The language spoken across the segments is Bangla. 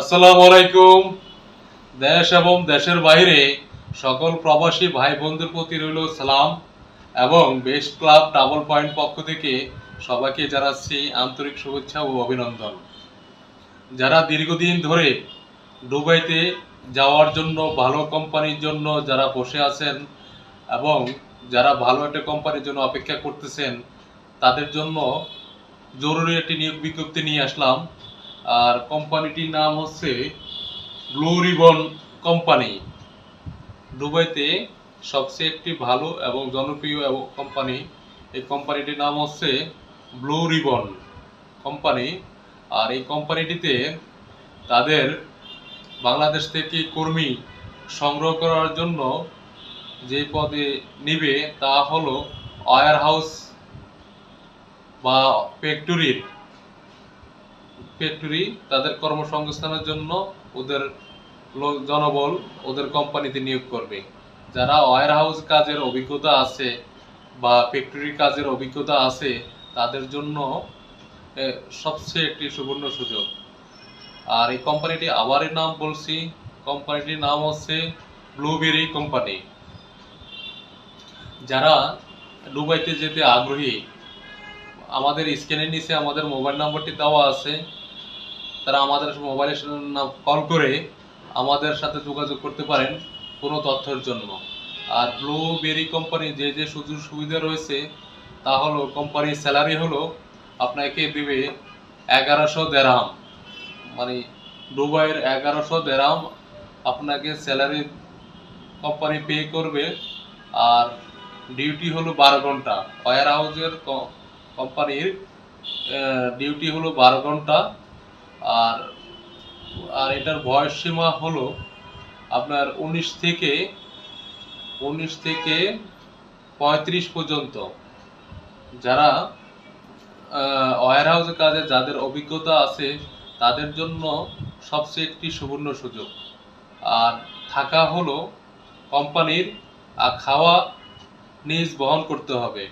আসসালামু আলাইকুম। দেশ এবং দেশের বাইরে সকল প্রবাসী ভাই বোনদের প্রতি রইল সালাম এবং বেস্ট ক্লাব ডাবল পয়েন্ট পক্ষ থেকে সবাইকে জানাচ্ছি আন্তরিক শুভেচ্ছা ও অভিনন্দন। যারা দীর্ঘদিন ধরে দুবাইতে যাওয়ার জন্য, ভালো কোম্পানির জন্য যারা বসে আছেন এবং যারা ভালো একটা কোম্পানির জন্য অপেক্ষা করতেছেন, তাদের জন্য জরুরি একটি নিয়োগ বিজ্ঞপ্তি নিয়ে আসলাম। আর কোম্পানিটির নাম হচ্ছে ব্লু রিবন কোম্পানি। দুবাইতে সবচেয়ে একটি ভালো এবং জনপ্রিয় কোম্পানি। এই কোম্পানিটির নাম হচ্ছে ব্লু রিবন কোম্পানি। আর এই কোম্পানিটিতে তাদের বাংলাদেশ থেকে কর্মী সংগ্রহ করার জন্য যে পদে নিবে তা হলো ওয়ার হাউস বা ফ্যাক্টরির। ফ্যাক্টরি তাদের কর্মসংস্থানের জন্য ওদের জনবল ওদের কোম্পানিতে নিয়োগ করবে। যারা ওয়ার হাউস কাজের অভিজ্ঞতা আছে বা ফ্যাক্টরি কাজের অভিজ্ঞতা আছে, তাদের জন্য সবচেয়ে একটি সুবর্ণ সুযোগ। আর এই কোম্পানিটি আবারই নাম বলছি, কোম্পানিটির নাম হচ্ছে ব্লুবেরি কোম্পানি। যারা দুবাইতে যেতে আগ্রহী, আমাদের স্ক্রিনের নিচে আমাদের মোবাইল নাম্বারটি দেওয়া আছে। তারা আমাদের মোবাইলে কল করে আমাদের সাথে যোগাযোগ করতে পারেন কোনো তথ্যের জন্য। আর ব্লুবেরি কোম্পানি যে যে সুযোগ সুবিধা রয়েছে, তা হলো কোম্পানির স্যালারি হলো আপনাকে দিবে এগারোশো দেরাম মানে দুবাইয়ের এগারোশো দেরাম আপনাকে স্যালারি কোম্পানি পে করবে। আর ডিউটি হলো বারো ঘণ্টা। ওয়ার হাউসের কোম্পানির ডিউটি হলো বারো ঘণ্টা। আর আর এটার বয়স সীমা হলো আপনার উনিশ থেকে উনিশ থেকে পঁয়ত্রিশ পর্যন্ত। যারা ওয়ার হাউসের কাজে যাদের অভিজ্ঞতা আছে, তাদের জন্য সবচেয়ে একটি সুবর্ণ সুযোগ। আর থাকা হলো কোম্পানির, আর খাওয়া নিজ বহন করতে হবে।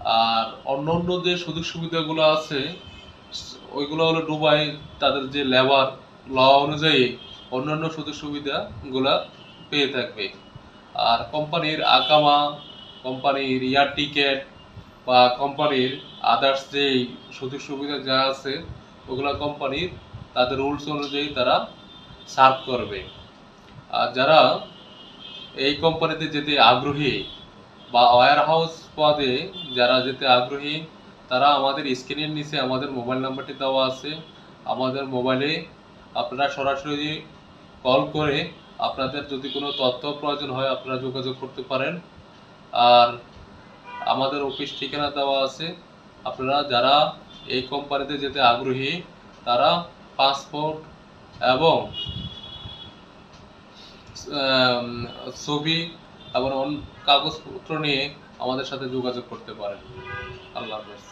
আর অন্য অন্য যে সুযোগ সুবিধাগুলো আছে ওইগুলো হলো ডুবাই, তাদের যে লেবার, ল অনুযায়ী অন্যান্য সুযোগ সুবিধাগুলা পেয়ে থাকবে। আর কোম্পানির আকামা কোম্পানির এয়ার টিকেট বা কোম্পানির আদার্স যে সুযোগ সুবিধা যা আছে, ওগুলা কোম্পানির তাদের রুলস অনুযায়ী তারা সার্ভ করবে। আর যারা এই কোম্পানিতে যেতে আগ্রহী বা ওয়ার হাউস পদে যারা যেতে আগ্রহী তারা আমাদের স্ক্রিনের নিচে আমাদের মোবাইল নাম্বারটি দেওয়া আছে। আমাদের মোবাইলে আপনারা সরাসরি কল করে আপনাদের যদি কোনো তথ্য প্রয়োজন হয় আপনারা যোগাযোগ করতে পারেন। আর আমাদের অফিস ঠিকানা দেওয়া আছে। আপনারা যারা এই কোম্পানিতে যেতে আগ্রহী, তারা পাসপোর্ট এবং ছবি এবং অন্য কাগজপত্র নিয়ে আমাদের সাথে যোগাযোগ করতে পারেন। আল্লাহ হাফেজ।